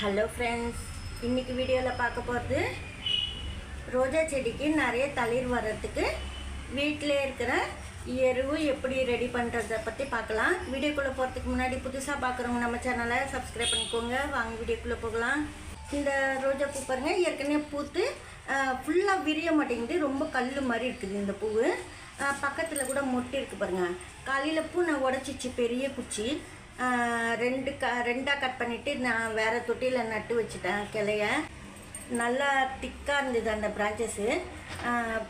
Hello friends இன்றைக்கி வீடியோவில் பார்க்க போகிறது ரோஜா செடிக்கு நிறைய தளிர் வர்றதுக்கு வீட்டிலே இருக்கிற எருவு எப்படி ரெடி பண்ணுறத பற்றி பார்க்கலாம். வீடியோக்குள்ளே போகிறதுக்கு முன்னாடி புதுசாக பார்க்குறவங்க நம்ம சேனலை சப்ஸ்கிரைப் பண்ணிக்கோங்க. வாங்க வீடியோக்குள்ளே போகலாம். இந்த ரோஜா பூ பாருங்க. ஏற்கனவே பூத்து ஃபுல்லாக விரிய மாட்டேங்குது. ரொம்ப கல் மாதிரி இருக்குது இந்த பூவு. பக்கத்தில் கூட மொட்டை இருக்குது பாருங்கள் காலையில் பூ நான் உடச்சிச்சு பெரிய குச்சி. ரெண்டு க ரெண்டாக கட் பண்ணிவிட்டு நான் வேறு தொட்டியில் நட்டு வச்சுட்டேன் கிளைய. நல்லா திக்காக இருந்தது அந்த பிரான்ச்சஸ்ஸு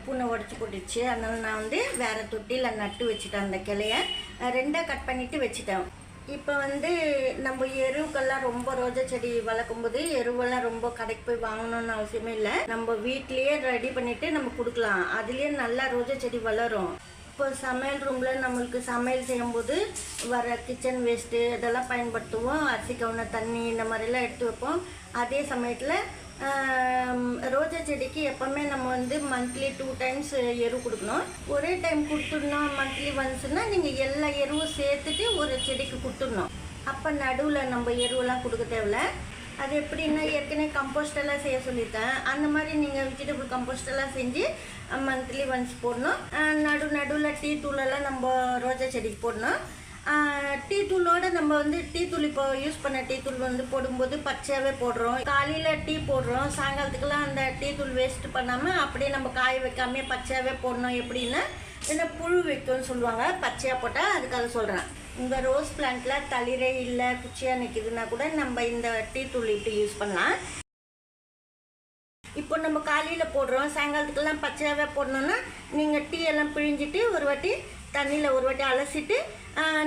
பூனை உடச்சி போட்டுச்சு. அதனால் நான் வந்து வேறு தொட்டியில் நட்டு வச்சுட்டேன் அந்த கிளைய. ரெண்டாக கட் பண்ணிவிட்டு வச்சுட்டேன். இப்போ வந்து நம்ம எருவுக்கெல்லாம் ரொம்ப ரோஜா செடி வளர்க்கும் போது எருவெல்லாம் ரொம்ப கடைக்கு போய் வாங்கணும்னு அவசியமே இல்லை. நம்ம வீட்லேயே ரெடி பண்ணிவிட்டு நம்ம கொடுக்கலாம். அதுலேயே நல்லா ரோஜா செடி வளரும். இப்போ சமையல் ரூமில் நம்மளுக்கு சமையல் செய்யும்போது வர கிச்சன் வேஸ்ட்டு இதெல்லாம் பயன்படுத்துவோம். அரிசி கவுன தண்ணி இந்த மாதிரிலாம் எடுத்து வைப்போம். அதே சமயத்தில் ரோஜா செடிக்கு எப்போவுமே நம்ம வந்து மந்த்லி டூ டைம்ஸ் எரு கொடுக்கணும். ஒரே டைம் கொடுத்துடணும் மந்த்லி ஒன்ஸ்னால் நீங்கள் எல்லா எருவும் சேர்த்துட்டு ஒரு செடிக்கு கொடுத்துடணும். அப்போ நடுவில் நம்ம எருவெல்லாம் கொடுக்க தேவையில்ல. அது எப்படின்னா ஏற்கனவே கம்போஸ்டெல்லாம் செய்ய சொல்லியிருக்கேன். அந்த மாதிரி நீங்கள் வெஜிடபிள் கம்போஸ்டெல்லாம் செஞ்சு மந்த்லி ஒன்ஸ் போடணும். நடு நடுவில் டீ தூளெல்லாம் நம்ம ரோஜா செடிக்கு போடணும். டீ தூளோட நம்ம வந்து டீ தூள் இப்போ யூஸ் பண்ண டீ தூள் வந்து போடும்போது பச்சையாகவே போடுறோம். காலையில் டீ போடுறோம். சாயங்காலத்துக்கெல்லாம் அந்த டீ தூள் வேஸ்ட் பண்ணாமல் அப்படியே நம்ம காய வைக்காம பச்சையாகவே போடணும் எப்படின்னா. என்ன புழு வைக்கும்னு சொல்லுவாங்க. பச்சையாக போட்டால் அதுக்காக சொல்கிறேன் உங்கள் ரோஸ் பிளான்ட்டில் தளிரே இல்லை குச்சியாக நிற்கிதுன்னா கூட நம்ம இந்த டீ தூள் இட்டு யூஸ் பண்ணலாம். இப்போ நம்ம காலையில் போடுறோம். சாயங்காலத்துக்கெல்லாம் பச்சையாகவே போடணுன்னா நீங்கள் டீ எல்லாம் பிழிஞ்சிட்டு ஒரு வாட்டி தண்ணியில் ஒரு வாட்டி அலசிட்டு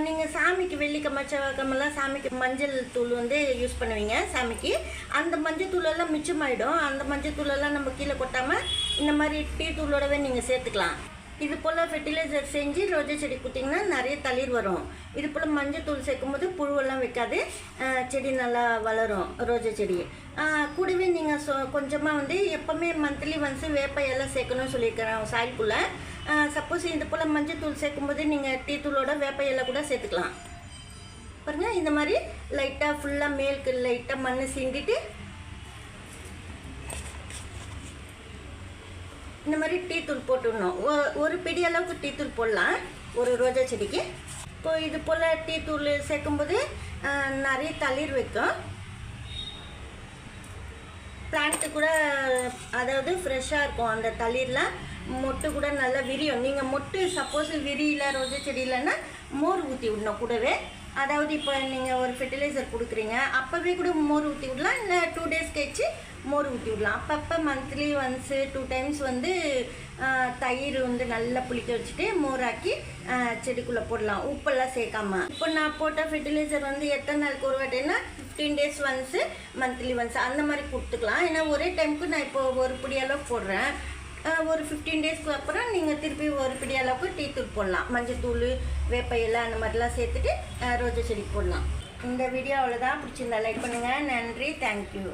நீங்கள் சாமிக்கு வெள்ளிக்கிழமை செவ்வாய்க்கிழமெல்லாம் சாமிக்கு மஞ்சள் தூள் வந்து யூஸ் பண்ணுவீங்க சாமிக்கு. அந்த மஞ்சள் தூளெல்லாம் மிச்சமாயிடும். அந்த மஞ்சள் தூளெல்லாம் நம்ம கீழே கொட்டாமல் இந்த மாதிரி டீ தூளோடவே நீங்கள் சேர்த்துக்கலாம். இது போல் ஃபெர்டிலைசர் செஞ்சு ரோஜா செடி கொடுத்தீங்கன்னா நிறைய தளிர் வரும். இது போல் மஞ்சள் தூள் சேர்க்கும்போது புழுவெல்லாம் வைக்காது. செடி நல்லா வளரும் ரோஜா செடி. கூடவே நீங்கள் சொ கொஞ்சமாக வந்து எப்போவுமே மந்த்லி ஒன்ஸு வேப்ப எல்லாம் சேர்க்கணும்னு சொல்லியிருக்கிறேன் சாய்க்குள்ளே சப்போஸ் இது போல் மஞ்சள் தூள் சேர்க்கும்போது நீங்கள் டீ தூளோட வேப்ப கூட சேர்த்துக்கலாம். பாருங்க இந்த மாதிரி லைட்டாக ஃபுல்லாக மேலுக்கு லைட்டாக மண் சீண்டிட்டு இந்த மாதிரி டீ தூள் போட்டுடணும். ஒரு பிடி அளவுக்கு டீ தூள் போடலாம். ஒரு ரோஜா செடிக்கு. இப்போ இது போல் டீ தூள் சேர்க்கும்போது நிறைய தளிர் வைக்கும். பிளான்ட்டு கூட அதாவது ஃப்ரெஷ்ஷாக இருக்கும். அந்த தளிர்லாம் மொட்டு கூட நல்லா விரியும். நீங்கள் மொட்டு சப்போஸ் விரியல ரோஜா செடி இல்லைன்னா மோர் ஊற்றி விடணும் கூடவே. அதாவது இப்போ நீங்கள் ஒரு ஃபெர்டிலைசர் கொடுக்குறீங்க அப்போவே கூட மோர் ஊற்றி விடலாம் இல்லை டூ டேஸ் கழிச்சு மோர் ஊற்றி விடலாம். அப்பப்போ மந்த்லி ஒன்ஸு டூ டைம்ஸ் வந்து தயிர் வந்து நல்லா புளிக்க வச்சுட்டு மோராக்கி செடிக்குள்ளே போடலாம். உப்பெல்லாம் சேர்க்காம. இப்போ நான் போட்ட ஃபெர்டிலைசர் வந்து எத்தனை நாளுக்கு ஒரு வாட்டினா fifteen days once monthly once அந்த மாதிரி கொடுத்துக்கலாம். ஏன்னா ஒரே டைமுக்கு நான் இப்போ ஒரு பிடி அளவு போடுறேன். ஒரு ஃபிஃப்டீன் டேஸ்க்கு அப்புறம் நீங்கள் திருப்பி ஒரு பிடி அளவுக்கு டீ தூள் போடலாம். மஞ்சள் தூள் வேப்ப இலை அந்த மாதிரிலாம் சேர்த்துட்டு ரோஜா செடிக்கு போடலாம். இந்த வீடியோ அவ்வளோதான் பிடிச்சிருந்தா லைக் பண்ணுங்கள் நன்றி. தேங்க்யூ